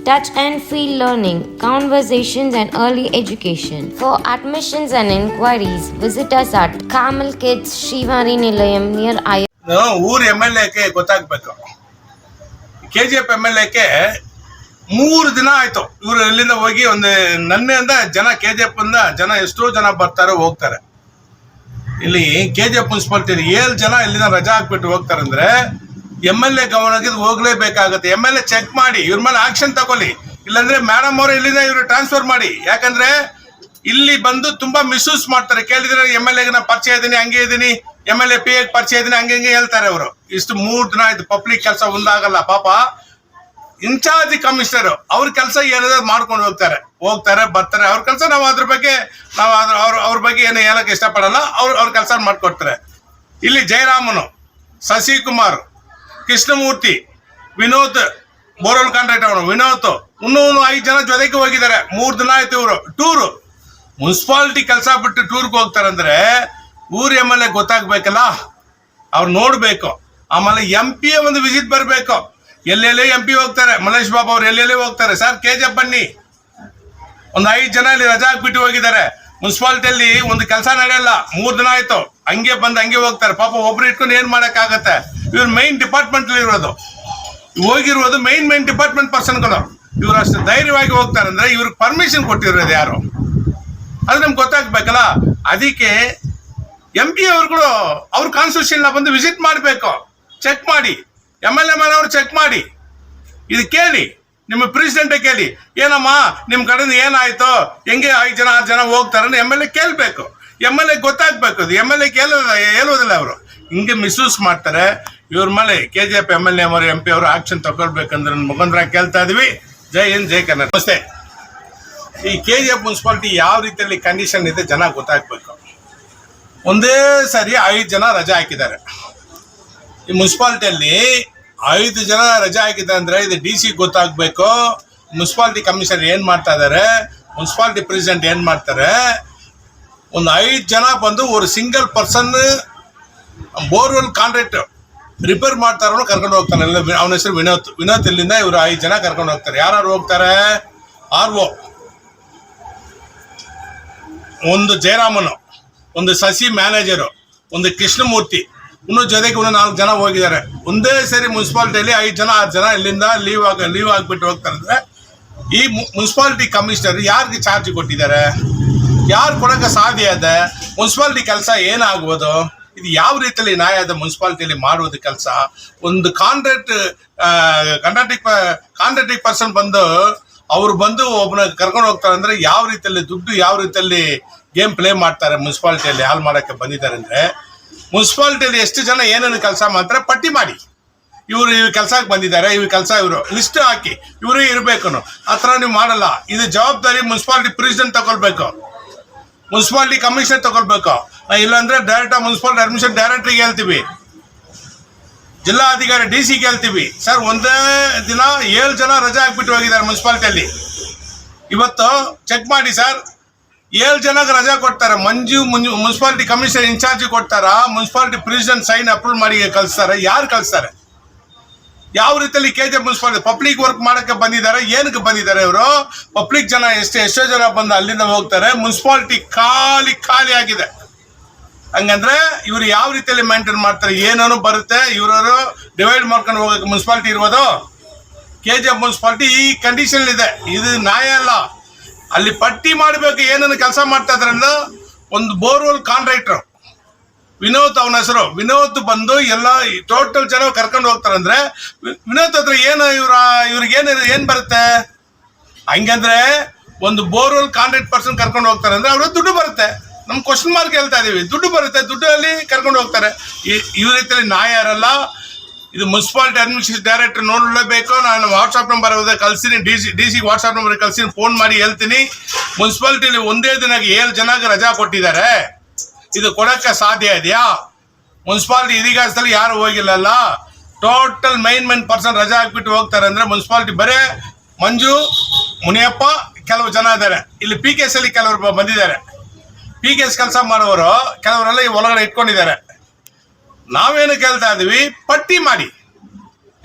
touch and feel learning, conversations, and early education. For admissions and inquiries, visit us at Kamal Kids Shivari Nilayam near I. ಊರ್ M L ಎಕ್ಕೆ ಗೊತ್ತಾಗ್ಬೇಕು K G F M L ಎಕ್ಕೆ ಮೂರು ದಿನ ಆಯ್ತು ಇವರು ಇಲ್ಲಿಂದ ಹೋಗಿ ಒಂದು ನನ್ನೆಯಿಂದ ಜನ ಕೆ ಜಿ ಎಫ್ ಜನ ಎಷ್ಟೋ ಜನ ಬರ್ತಾರೆ ಹೋಗ್ತಾರೆ ಇಲ್ಲಿ ಕೆ ಜಿ ಎಫ್ ಮುನ್ಸಿಪಾಲ್ಟಿ ಏಳು ಜನ ಇಲ್ಲಿಂದ ರಜಾ ಹಾಕ್ಬಿಟ್ಟು ಹೋಗ್ತಾರೆ ಎಂ ಎಲ್ ಎ ಗಮನಕ್ಕೆ ಹೋಗ್ಲೇಬೇಕಾಗುತ್ತೆ. ಎಂ ಎಲ್ ಎ ಚೆಕ್ ಮಾಡಿ, ಇವ್ರ ಮೇಲೆ ಆಕ್ಷನ್ ತಗೊಳ್ಳಿ. ಇಲ್ಲಾಂದ್ರೆ ಮೇಡಮ್ ಅವರು ಇಲ್ಲಿಂದ ಇವ್ರು ಟ್ರಾನ್ಸ್ಫರ್ ಮಾಡಿ. ಯಾಕಂದ್ರೆ ಇಲ್ಲಿ ಬಂದು ತುಂಬಾ ಮಿಸ್ಯೂಸ್ ಮಾಡ್ತಾರೆ. ಕೇಳಿದ್ರೆ ಎಂ ಎಲ್ ಎಗೆ ನಾ ಪರಿಚಯ ಇದ್ದೀನಿ, ಹಂಗೆ ಇದ್ದೀನಿ. ಎಂ ಎಲ್ ಎ ಪಿ ಎಗ್ ಪರಿಚಯ ಇದೀನಿ ಹಂಗೆ ಹಂಗೆ ಹೇಳ್ತಾರೆ ಅವರು. ಇಷ್ಟು ಮೂರ್ ದಿನ ಆಯ್ತು ಪಬ್ಲಿಕ್ ಕೆಲಸ ಒಂದಾಗಲ್ಲ, ಪಾಪ. ಇನ್ಚಾರ್ಜ್ ಕಮಿಷನರ್ ಅವ್ರ ಕೆಲಸ ಏನಾದ್ರು ಮಾಡ್ಕೊಂಡು ಹೋಗ್ತಾರೆ. ಹೋಗ್ತಾರೆ, ಬರ್ತಾರೆ. ಅವ್ರ ಕೆಲಸ ನಾವು ಅದ್ರ ಬಗ್ಗೆ, ನಾವು ಅದ್ರ ಅವ್ರ ಅವ್ರ ಬಗ್ಗೆ ಏನು ಹೇಳಕ್ ಇಷ್ಟಪಡಲ್ಲ. ಅವ್ರು ಅವ್ರ ಕೆಲಸ ಮಾಡ್ಕೊಡ್ತಾರೆ. ಇಲ್ಲಿ ಜಯರಾಮನು ಶಶಿಕುಮಾರ್ ಕೃಷ್ಣಮೂರ್ತಿ, ವಿನೋದ್ ಬೋರ್ವೆಲ್ ಕಾಂಟ್ರಾಕ್ಟ್ ಅವನು. ವಿನೋದ್, ಇನ್ನೂ ಐದು ಜನ ಜೊತೆಗೆ ಹೋಗಿದ್ದಾರೆ. ಮೂರು ದಿನ ಆಯ್ತು ಇವರು. ಟೂರು. ಮುನ್ಸಿಪಾಲಿಟಿ ಕೆಲಸ ಬಿಟ್ಟು ಟೂರ್ಗೆ ಹೋಗ್ತಾರಂದ್ರೆ ಊರ್ ಎಂ ಎಲ್ ಎ ಗೊತ್ತಾಗ್ಬೇಕಲ್ಲ? ಅವ್ರು ನೋಡ್ಬೇಕು. ಆಮೇಲೆ ಎಂ ಪಿ ಒಂದು ವಿಸಿಟ್ ಬರಬೇಕು. ಎಲ್ಲೆಲ್ಲೇ ಎಂ ಪಿ ಹೋಗ್ತಾರೆ. ಮಲೇಶ್ ಬಾಬು ಅವ್ರು ಎಲ್ಲೆಲ್ಲೇ ಹೋಗ್ತಾರೆ. ಸರ್ ಕೆ ಜೆ ಬನ್ನಿ. ಒಂದು ಐದು ಜನ ಇಲ್ಲಿ ರಜಾ ಹಾಕ್ಬಿಟ್ಟು ಹೋಗಿದ್ದಾರೆ. ಮುನ್ಸಿಪಾಲಿಟಿಯಲ್ಲಿ ಒಂದು ಕೆಲಸ ನಡೆಯಲ್ಲ, ಮೂರ್ ದಿನ ಆಯ್ತು. ಹಂಗೆ ಬಂದು ಹಂಗೆ ಹೋಗ್ತಾರೆ. ಪಾಪ ಒಬ್ರು ಇಟ್ಕೊಂಡು ಏನ್ ಮಾಡೋಕ್ಕಾಗತ್ತೆ? ಇವ್ರು ಮೈನ್ ಡಿಪಾರ್ಟ್ಮೆಂಟ್ ಇರೋದು. ಹೋಗಿರೋದು ಮೈನ್ ಮೈನ್ ಡಿಪಾರ್ಟ್ಮೆಂಟ್ ಪರ್ಸನ್ಗಳು ಇವ್ರು ಅಷ್ಟು ಧೈರ್ಯವಾಗಿ ಹೋಗ್ತಾರೆ ಅಂದ್ರೆ ಇವ್ರಿಗೆ ಪರ್ಮಿಷನ್ ಕೊಟ್ಟಿರೋದು ಯಾರು? ಅದು ನಮ್ಗೆ ಗೊತ್ತಾಗ್ಬೇಕಲ್ಲ? ಅದಕ್ಕೆ ಎಂ ಪಿ ಅವ್ರುಗಳು ಅವ್ರ ಕಾನ್ಸ್ಟಿಟ್ಯೂಷನ್ ಬಂದು ವಿಸಿಟ್ ಮಾಡಬೇಕು. ಚೆಕ್ ಮಾಡಿ. ಎಂ ಎಲ್ ಎ ಅವರು ಚೆಕ್ ಮಾಡಿ. ಇದು ಕೇಳಿ. ನಿಮ್ಮ ಪ್ರೆಸಿಡೆಂಟ್ ಕೇಳಿ, ಏನಮ್ಮ ನಿಮ್ಮ ಕಡೆಯಿಂದ ಏನಾಯ್ತು? ಹೆಂಗೆ ಐದು ಜನ, ಆರು ಜನ ಹೋಗ್ತಾರೆ ಎಂ ಎಲ್ ಎ ಕೇಳಬೇಕು. ಎಂ ಎಲ್ ಎ ಗೊತ್ತಾಗ್ಬೇಕು ಅದು. ಎಂ ಎಲ್ ಎ ಕೇಳೋದ ಹೇಳೋದಿಲ್ಲ ಅವರು. ಹಿಂಗೆ ಮಿಸ್ಯೂಸ್ ಮಾಡ್ತಾರೆ. ಇವ್ರ ಮೇಲೆ K G F M L A ಅವರು ಎಂ ಪಿ ಅವರು ಆಕ್ಷನ್ ತಗೊಳ್ಬೇಕಂದ್ರೆ ಮುಖಂದ್ರ ಕೇಳ್ತಾ ಇದೀವಿ. ಜೈ ಹಿಂದ್, ಜೈ ಕನ್ನಡ. ನಮಸ್ತೆ. ಈ ಕೆ ಜಿ ಎಫ್ ಮುನ್ಸಿಪಾಲಿಟಿ ಯಾವ ರೀತಿಯಲ್ಲಿ ಕಂಡೀಷನ್ ಇದೆ ಜನ ಗೊತ್ತಾಗ್ಬೇಕು. ಒಂದೇ ಸರಿ ಐದು ಜನ ರಜೆ ಹಾಕಿದ್ದಾರೆ. ಈ ಮುನ್ಸಿಪಾಲಿಟಿಯಲ್ಲಿ ಐದು ಜನ ರಜೆ ಹಾಕಿದ್ದಾರೆ ಅಂದ್ರೆ ಇದು ಡಿ ಸಿ ಗೊತ್ತಾಗ್ಬೇಕು. ಮುನ್ಸಿಪಾಲಿಟಿ ಕಮಿಷನರ್ ಏನ್ ಮಾಡ್ತಾ ಇದಾರೆ? ಮುನ್ಸಿಪಾಲಿಟಿ ಪ್ರೆಸಿಡೆಂಟ್ ಏನ್ ಮಾಡ್ತಾರೆ? ಒಂದು ಐದು ಜನ ಬಂದು ಒಂದು single person borewell contract repair ಮಾಡ್ತಾರೋ ಕರ್ಕೊಂಡು ಹೋಗ್ತಾನೆ ಅವನ ಹೆಸರು ವಿನೋತ್. ವಿನೋತ್ ಇಲ್ಲಿಂದ ಇವರು ಐದು ಜನ ಕರ್ಕೊಂಡು ಹೋಗ್ತಾರೆ. ಯಾರು ಹೋಗ್ತಾರೆ? R O. ಒಂದು ಜಯರಾಮನು, ಒಂದು ಸಸಿ ಮ್ಯಾನೇಜರು ಒಂದು ಕೃಷ್ಣಮೂರ್ತಿ. ಇನ್ನು ಜೊತೆಗೆ ಒಂದು ನಾಲ್ಕು ಜನ ಹೋಗಿದ್ದಾರೆ. ಒಂದೇ ಸರಿ ಮುನ್ಸಿಪಾಲಿಟಿಯಲ್ಲಿ ಐದು ಜನ, ಆರು ಜನ ಇಲ್ಲಿಂದ ಲೀವ್ ಆಗ ಲೀವ್ ಆಗಿಬಿಟ್ಟು ಹೋಗ್ತಾರೆ ಅಂದ್ರೆ ಈ ಮುನ್ಸಿಪಾಲಿಟಿ ಕಮಿಷನರ್ ಯಾರಿಗೆ ಚಾರ್ಜ್ ಕೊಟ್ಟಿದ್ದಾರೆ? ಯಾರು ಕೊಡೋಕ್ಕೆ ಸಾಧ್ಯ ಇದೆ? ಮುನ್ಸಿಪಾಲಿಟಿ ಕೆಲಸ ಏನಾಗ್ಬೋದು? ಇದು ಯಾವ ರೀತಿಯಲ್ಲಿ ನ್ಯಾಯ ಇದೆ ಮುನ್ಸಿಪಾಲಿಟಿಯಲ್ಲಿ ಮಾಡುವುದು ಕೆಲಸ? ಒಂದು ಕಾಂಟ್ರಾಕ್ಟ್ ಕಾಂಟ್ರಾಕ್ಟಿಕ್ ಕಾಂಟ್ರಾಕ್ಟಿಕ್ ಪರ್ಸನ್ ಬಂದು ಅವ್ರು ಬಂದು ಒಬ್ಬನ ಕರ್ಕೊಂಡು ಹೋಗ್ತಾರೆ ಅಂದ್ರೆ ಯಾವ ರೀತಿಯಲ್ಲಿ ದುಡ್ಡು, ಯಾವ ರೀತಿಯಲ್ಲಿ ಗೇಮ್ ಪ್ಲೇ ಮಾಡ್ತಾರೆ ಮುನ್ಸಿಪಾಲಿಟಿಯಲ್ಲಿ ಹಾಲ್ ಮಾಡೋಕ್ಕೆ ಬಂದಿದ್ದಾರೆ ಅಂದ್ರೆ ಮುನ್ಸಿಪಾಲಿಟಿಯಲ್ಲಿ ಎಷ್ಟು ಜನ ಏನೇನು ಕೆಲಸ ಮಾಡ್ತಾರೆ ಪಟ್ಟಿ ಮಾಡಿ. ಇವರು ಇವ್ರ ಕೆಲಸಕ್ಕೆ ಬಂದಿದ್ದಾರೆ ಇವ್ರ ಕೆಲಸ ಇವರು. ಲಿಸ್ಟ್ ಹಾಕಿ, ಇವರು ಇರಬೇಕು ಆ ಥರ ನೀವು ಮಾಡಲ್ಲ. ಇದು ಜವಾಬ್ದಾರಿ ಮುನ್ಸಿಪಾಲಿಟಿ ಪ್ರೆಸಿಡೆಂಟ್ ತಗೊಳ್ಬೇಕು. ಮುನ್ಸಿಪಾಲಿಟಿ ಕಮಿಷನ್ ತಗೊಳ್ಬೇಕು. ಇಲ್ಲಾಂದ್ರೆ ಡೈರೆಕ್ಟ್ ಮುನ್ಸಿಪಾಲಿಟಿ ಅಡ್ಮಿಷನ್ ಡೈರೆಕ್ಟ್ರಿಗೆ ಹೇಳ್ತೀವಿ. ಜಿಲ್ಲಾಧಿಕಾರಿ ಡಿ ಸಿ ಹೇಳ್ತೀವಿ. ಸರ್, ಒಂದೇ ದಿನ ಏಳು ಜನ ರಜೆ ಹಾಕ್ಬಿಟ್ಟು ಹೋಗಿದ್ದಾರೆ ಮುನ್ಸಿಪಾಲಿಟಿಯಲ್ಲಿ. ಇವತ್ತು ಚೆಕ್ ಮಾಡಿ ಸರ್. ಏಳು ಜನಕ್ಕೆ ರಜಾ ಕೊಡ್ತಾರೆ. ಮಂಜು ಮುಂಜು ಮುನ್ಸಿಪಾಲಿಟಿ ಕಮಿಷನರ್ ಇನ್ಚಾರ್ಜ್ ಕೊಡ್ತಾರ? ಮುನ್ಸಿಪಾಲಿಟಿ ಪ್ರೆಸಿಡೆಂಟ್ ಸೈನ್ ಅಪ್ರೂವ್ ಮಾಡಿ ಕಳಿಸ್ತಾರೆ. ಯಾರು ಕಳಿಸ್ತಾರೆ? ಯಾವ ರೀತಿಯಲ್ಲಿ K J municipality public work ಮಾಡಕ್ಕೆ ಬಂದಿದ್ದಾರೆ? ಏನಕ್ಕೆ ಬಂದಿದ್ದಾರೆ ಇವರು? ಪಬ್ಲಿಕ್ ಜನ ಎಷ್ಟು, ಎಷ್ಟೋ ಜನ ಬಂದು ಅಲ್ಲಿಂದ ಹೋಗ್ತಾರೆ. ಮುನ್ಸಿಪಾಲಿಟಿ ಖಾಲಿ ಖಾಲಿ ಆಗಿದೆ. ಹಂಗಂದ್ರೆ ಇವ್ರು ಯಾವ ರೀತಿಯಲ್ಲಿ ಮೇಂಟೈನ್ ಮಾಡ್ತಾರೆ? ಏನೇನು ಬರುತ್ತೆ. ಇವರವರು ಡಿವೈಡ್ ಮಾಡ್ಕೊಂಡು ಹೋಗಕ್ಕೆ ಮುನ್ಸಿಪಾಲಿಟಿ ಇರ್ಬೋದು. ಕೆ ಜೆ ಮುನ್ಸಿಪಾಲಿಟಿ ಈ ಕಂಡೀಷನ್ ಇದೆ. ಇದು ನ್ಯಾಯ ಅಲ್ಲ. ಅಲ್ಲಿ ಪಟ್ಟಿ ಮಾಡಬೇಕು ಏನೇನು ಕೆಲಸ ಮಾಡ್ತಾ ಇದ್ರೆ ಅಂದ್ರೆ ಒಂದು ಬೋರ್ವೆಲ್ ಕಾಂಟ್ರಾಕ್ಟರ್. ವಿನೋದ್ ಅವನ ಹೆಸರು. ವಿನೋದ್ ಬಂದು ಎಲ್ಲ ಟೋಟಲ್ ಜನ ಕರ್ಕೊಂಡು ಹೋಗ್ತಾರೆ ಅಂದ್ರೆ ವಿನೋದ್ ಹತ್ರ ಏನು ಇವ್ರ, ಇವ್ರಿಗೆ ಏನು, ಏನ್ ಬರುತ್ತೆ? ಹಂಗಂದ್ರೆ ಒಂದು ಬೋರ್ವೆಲ್ ಕಾಂಟ್ರಾಕ್ಟ್ ಪರ್ಸನ್ ಕರ್ಕೊಂಡು ಹೋಗ್ತಾರೆ ಅಂದ್ರೆ ಅವ್ರ ದುಡ್ಡು ಬರುತ್ತೆ. ನಮ್ಮ ಕ್ವಶನ್ ಮಾರ್ಕ್ ಹೇಳ್ತಾ ಇದೀವಿ. ದುಡ್ಡು ಬರುತ್ತೆ. ದುಡ್ಡು ಅಲ್ಲಿ ಕರ್ಕೊಂಡು ಹೋಗ್ತಾರೆ. ಈ ಇವ್ರ ರೀತಿಯಲ್ಲಿ ನ್ಯಾಯ ಇರಲ್ಲ ಇದು ಮುನ್ಸಿಪಾಲಿಟಿ ಅಡ್ಮಿನಿಸ್ಟ್ರೇಷನ್ ಡೈರೆಕ್ಟರ್ ನೋಡಲೇಬೇಕು. ನಾನು ವಾಟ್ಸ್ಆಪ್ ನಂಬರ್ ಕಳ್ಸಿನಿ. D C D C WhatsApp number ಕಳ್ಸಿನಿ. ಫೋನ್ ಮಾಡಿ ಹೇಳ್ತೀನಿ. ಮುನ್ಸಿಪಾಲಿಟಿಲಿ ಒಂದೇ ದಿನಕ್ಕೆ ಏಳು ಜನಕ್ಕೆ ರಜಾ ಕೊಟ್ಟಿದ್ದಾರೆ. ಇದು ಕೊಡೋಕ್ಕೆ ಸಾಧ್ಯ ಇದೆಯಾ? ಮುನ್ಸಿಪಾಲಿಟಿ ಇತಿಹಾಸದಲ್ಲಿ ಯಾರು ಹೋಗಿಲ್ಲಲ್ಲ? ಟೋಟಲ್ ಮೈನ್ ಮೈನ್ ಪರ್ಸನ್ ರಜಾ ಹಾಕ್ಬಿಟ್ಟು ಹೋಗ್ತಾರೆ ಅಂದ್ರೆ ಮುನ್ಸಿಪಾಲಿಟಿ ಬರೇ ಮಂಜು, ಮುನಿಯಪ್ಪ, ಕೆಲವು ಜನ ಇದ್ದಾರೆ. ಇಲ್ಲಿ ಪಿ ಕೆ ಎಸ್ ಅಲ್ಲಿ ಕೆಲವರು ಬಂದಿದ್ದಾರೆ. ಪಿ ಕೆ ಎಸ್ ಕೆಲಸ ಮಾಡುವವರು ಕೆಲವರೆಲ್ಲ ಈ ಒಳಗಡೆ ಇಟ್ಕೊಂಡಿದ್ದಾರೆ. ನಾವೇನು ಕೇಳ್ತಾ ಇದೀವಿ ಪಟ್ಟಿ ಮಾಡಿ.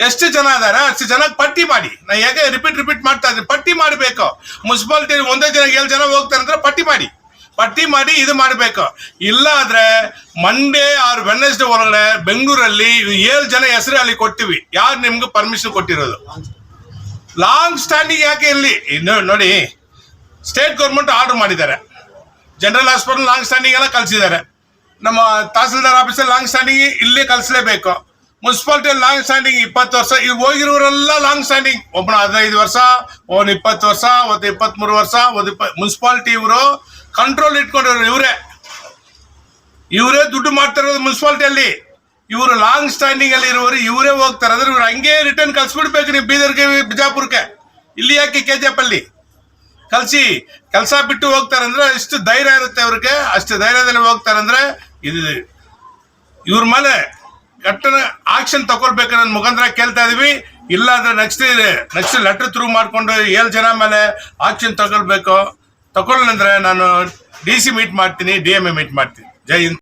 ಎಷ್ಟು ಜನ ಇದಾರೆ ಅಷ್ಟು ಜನಕ್ಕೆ ಪಟ್ಟಿ ಮಾಡಿ. ನಾ ಹೇಗೆ ರಿಪೀಟ್ ರಿಪೀಟ್ ಮಾಡ್ತಾ ಇದ್ದೀನಿ. ಪಟ್ಟಿ ಮಾಡಬೇಕು. ಮುನ್ಸಿಪಾಲಿಟಿ ಒಂದೇ ಜನ ಏಳು ಜನ ಹೋಗ್ತಾರೆ ಅಂದ್ರೆ ಪಟ್ಟಿ ಮಾಡಿ. ಪಟ್ಟಿ ಮಾಡಿ ಇದು ಮಾಡಬೇಕು. ಇಲ್ಲ ಆದ್ರೆ ಮಂಡೇ ಆರ್ ವೆನ್ನೆಸ್ಡೇ ಒಳಗಡೆ ಬೆಂಗಳೂರಲ್ಲಿ ಏಳು ಜನ ಹೆಸರು ಅಲ್ಲಿ ಕೊಟ್ಟಿವಿ ಯಾರು ನಿಮ್ಗೆ ಪರ್ಮಿಷನ್ ಕೊಟ್ಟಿರೋದು? ಲಾಂಗ್ ಸ್ಟ್ಯಾಂಡಿಂಗ್ ಯಾಕೆ ಇಲ್ಲಿ? ನೋಡಿ ಸ್ಟೇಟ್ ಗೌರ್ಮೆಂಟ್ ಆರ್ಡರ್ ಮಾಡಿದ್ದಾರೆ. ಜನರಲ್ ಹಾಸ್ಪಿಟಲ್ ಲಾಂಗ್ ಸ್ಟ್ಯಾಂಡಿಂಗ್ ಎಲ್ಲ ಕಳಿಸಿದ್ದಾರೆ. ನಮ್ಮ ತಹಸೀಲ್ದಾರ್ ಆಫೀಸಲ್ಲಿ ಲಾಂಗ್ ಸ್ಟ್ಯಾಂಡಿಂಗ್ ಇಲ್ಲೇ ಕಲಿಸ್ಲೇಬೇಕು. ಮುನ್ಸಿಪಾಲ್ಟಿ ಲಾಂಗ್ ಸ್ಟ್ಯಾಂಡಿಂಗ್ ಇಪ್ಪತ್ತು ವರ್ಷ ಈಗ ಹೋಗಿರೋರೆಲ್ಲ ಲಾಂಗ್ ಸ್ಟ್ಯಾಂಡಿಂಗ್ ಒಬ್ಬನ ಹದಿನೈದು ವರ್ಷ ಒಂದು ಇಪ್ಪತ್ತು ವರ್ಷ ಒಂದು ಇಪ್ಪತ್ತ್ಮೂರು ವರ್ಷ ಒಂದು ಇಪ್ಪ ಮುನ್ಸಿಪಾಲ್ಟಿ ಇವರು ಕಂಟ್ರೋಲ್ ಇಟ್ಕೊಂಡಿರೋರು ಇವರೇ. ಇವರೇ ದುಡ್ಡು ಮಾಡ್ತಿರೋದು ಮುನ್ಸಿಪಾಲ್ಟಿಯಲ್ಲಿ ಇವರು ಲಾಂಗ್ ಸ್ಟ್ಯಾಂಡಿಂಗ್ ಅಲ್ಲಿ ಇರುವವರು ಇವರೇ ಹೋಗ್ತಾರೆ. ಅಂದ್ರೆ ಇವ್ರು ಹಂಗೆ ರಿಟರ್ನ್ ಕಲ್ಸ್ಬಿಡ್ಬೇಕು ನೀವು ಬೀದರ್ಗೆ, ಬಿಜಾಪುರಕ್ಕೆ. ಇಲ್ಲಿ ಯಾಕೆ ಕೆ ಜೆ ಪಲ್ಲಿ ಕಲ್ಸಿ, ಕೆಲಸ ಬಿಟ್ಟು ಹೋಗ್ತಾರೆ ಅಂದ್ರೆ ಎಷ್ಟು ಧೈರ್ಯ ಇರುತ್ತೆ ಅವ್ರಿಗೆ ಅಷ್ಟು ಧೈರ್ಯದಲ್ಲಿ ಹೋಗ್ತಾರೆ ಅಂದ್ರೆ ಇದು ಇವ್ರ ಮೇಲೆ ಕಟ್ಟನ ಆಕ್ಷನ್ ತಗೊಳ್ಬೇಕು ನನ್ನ ಮುಖಾಂತರ ಕೇಳ್ತಾ ಇದೀವಿ. ಇಲ್ಲ ಅಂದ್ರೆ ನೆಕ್ಸ್ಟ್ ನೆಕ್ಸ್ಟ್ ಲೆಟರ್ ಥ್ರೂ ಮಾಡ್ಕೊಂಡು ಏಳು ಜನ ಮೇಲೆ ಆಕ್ಷನ್ ತಗೊಳ್ಬೇಕು. ತಗೊಳ್ಳಂದ್ರೆ ನಾನು ಡಿ ಸಿ ಮೀಟ್ ಮಾಡ್ತೀನಿ ಡಿ ಮೀಟ್ ಮಾಡ್ತೀನಿ. ಜೈ ಹಿಂದ್.